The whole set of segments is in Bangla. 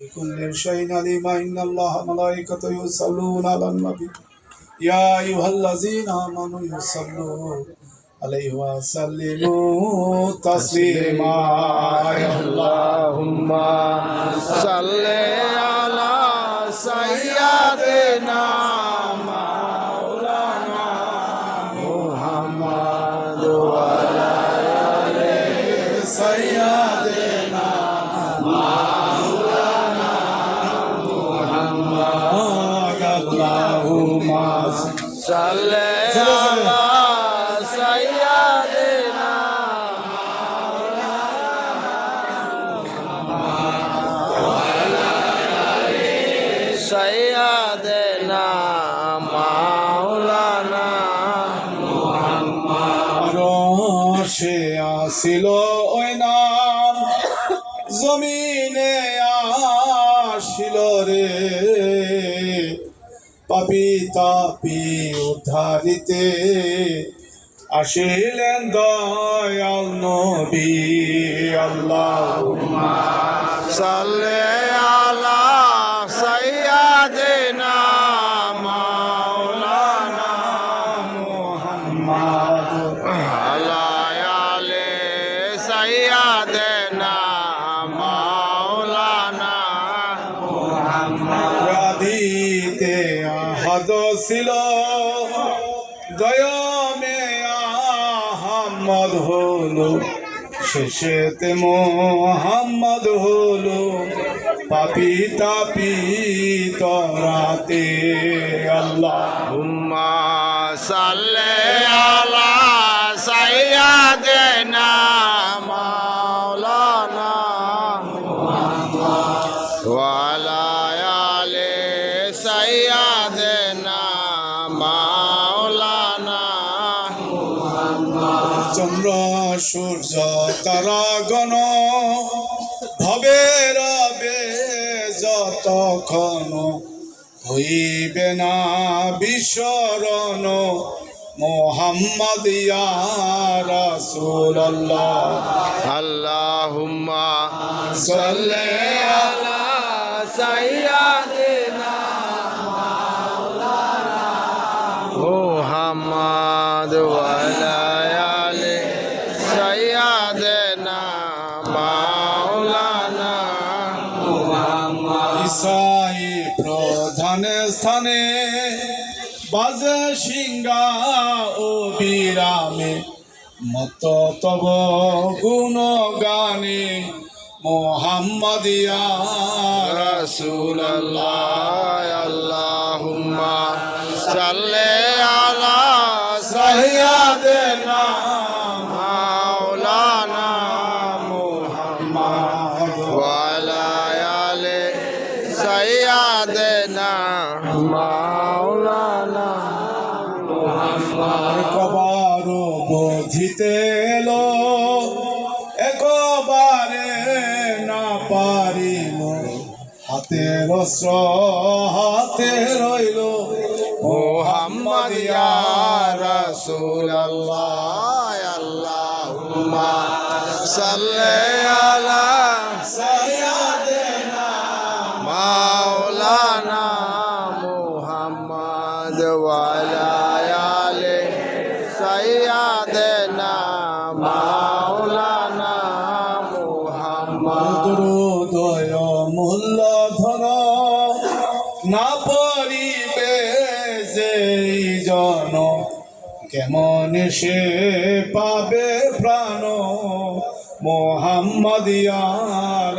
بكل شيء عليم إن الله ملائكته يصلون على النبي. يا أيها الذين آمنوا يصلوا عليه وسلموا تسليما. اللهم صل على سيدنا مولانا محمد وعلى سيدنا আসিল ওই নাম জমিনে আসিল রে। পাপি তাপি উদ্ধারিতে আসিলেন দয়াল নবী আল্লাহ صل রাধিতে আহাদ ছিল। দয়মে আহম্মদ হলো শেষেতে মোহাম্মদ হলো। পাপি তাপি তরাতে আল্লাহ সাল্লে তখন হইবে না বিশরণ মোহাম্মদ আল্লাহ সাল্লাহ রামে মত তব গুণ গানে মোহাম্মদিয়া রসুল্লাহ আল্লাহ সাল্লাহ বুঝিতে এলো একবারে না পারিল। হাতে রস হাতে রইল মোহাম্মদিয়া রসুল আল্লাহ মাওলানা সে পাবে প্রাণ মোহাম্মদিয়া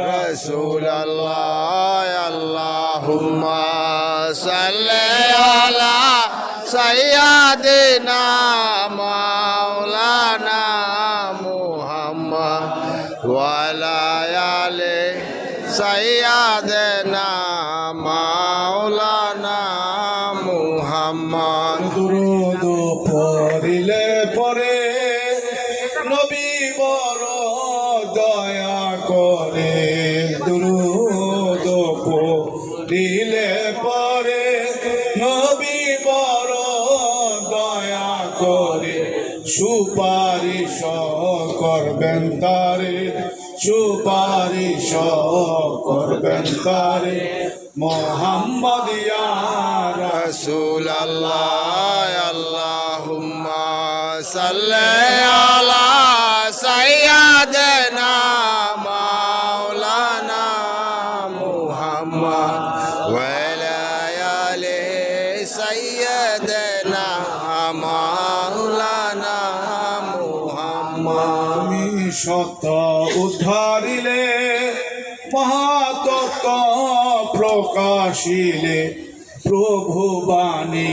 রসুল আল্লাহ আল্লাহুম্মা সাল্লি আলা সাইয়্যিদিনা মাওলানা মুহাম্মদ ওয়া আলা আলি সাইয়্যিদিনা মাওলানা মুহাম্মদ। পড়িলে সুপারিশ করবেন তারে সুপারিশ করবেন তারে। মোহাম্মদ রসুল আল্লাহ আল্লাহ সাল্লা সৈয়াদনা সাই সত উদ্ধারিলে মহাতত প্রকাশিলে প্রভু বাণী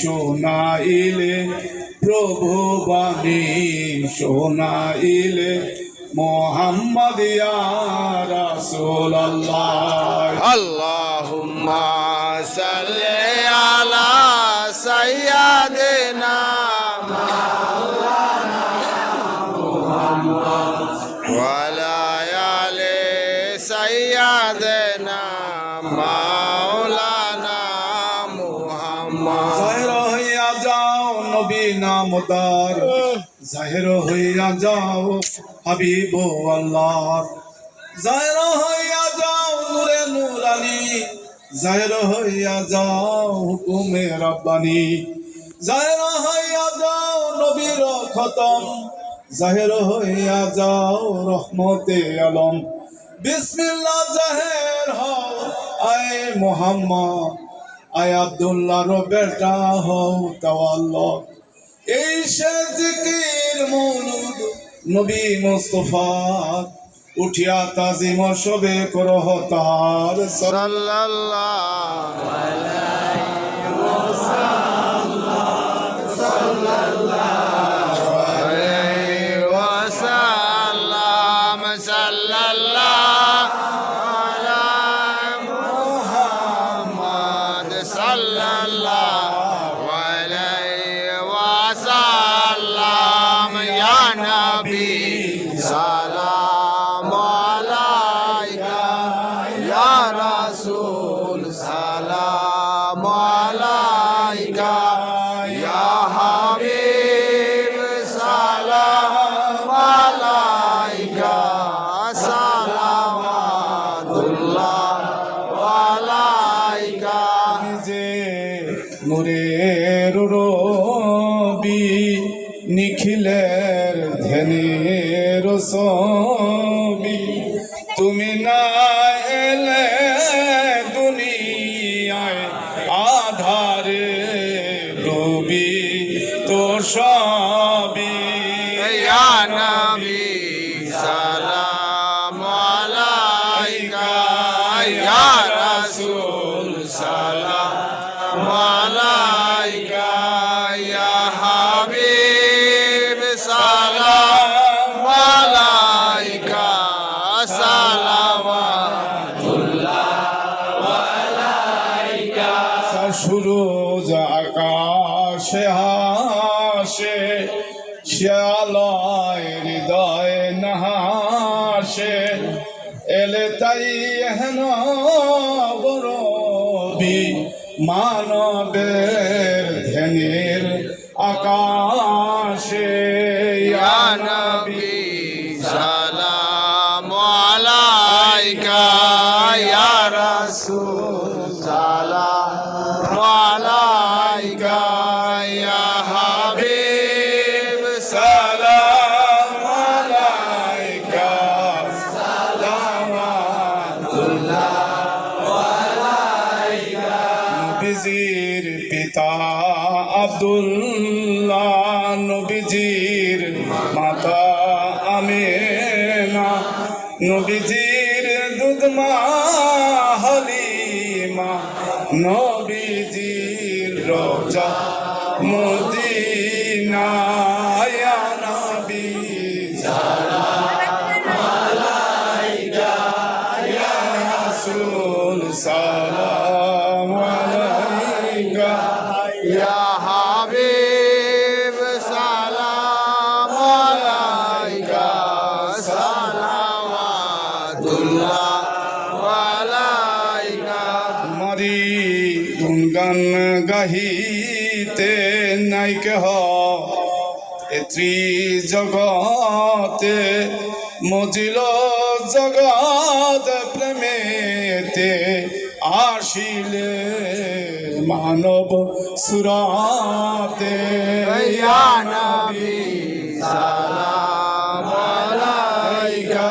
শোনাইলে প্রভু বাণী শোনাইলে মোহাম্মদিয়া ইয়া আল্লাহ আল্লাহুম্মা নামদার জাহের হইয়া যাও হাবিব আল্লাহ। জাহের হইয়া যাও নূরে নূরানি। জাহের হইয়া যাও হুকুমে রব্বানি। জাহের হইয়া যাও নবীর খতম। জাহের হইয়া যাও রহমতে আলম। বিসমিল্লাহ জাহের হও, আয় মোহাম্মদ। আয় আব্দুল্লাহর বেটা হও তাওয়াল্লাহ এই সেজকের মনুদ নবী মুস্তফা উঠিয়া তাজিম সবে করহ তার। সাল্লাল্লাহ। নবী, সালাম আলাইকা, ইয়া রাসূল, সালাম আলাইকা, ইয়া হাবিব, সালাম আলাইকা, সালামাতুল্লাহ আলাইকা। যে মুরে রুরু নিখিলের ধ্যানের সুরজ আকাশে হাসে শ্যালয় হৃদয় নাহাসে। এলে তাই হেন বরবি মানবের নবীজির পিতা আব্দুল্লাহ নবীজির মাতা আমেনা নবীজির দুধমা হলিমা নবীজির রোজা গুনগান গাহিতে নাই কেহ। এ ত্রি জগতে মজিল জগৎ প্রেমেতে আসিলে মানব সুরাতে। নবী সালাম আলাইকা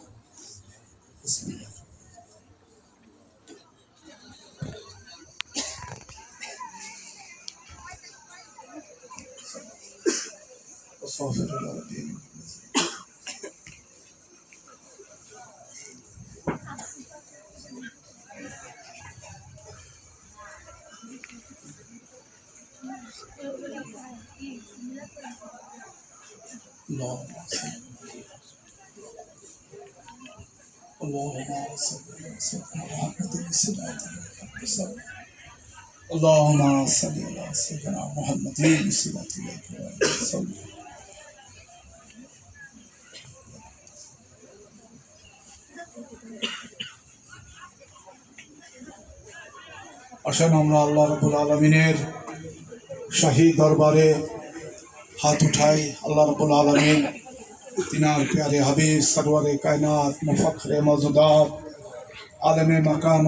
esse livro. Nossa. اللهم صل وسلم على محمد وسلم اللهم صل على سيدنا محمد بصلة إليك وسلم আসেন আমরা আল্লাহ রবুল আলমিনের শাহী দরবারে হাত উঠাই আল্লাহ রবুল আলমিন তিনার প্যারে হাবিব সরওয়ারে কায়নাত মুফাখরে মজুদার আলমে মাকান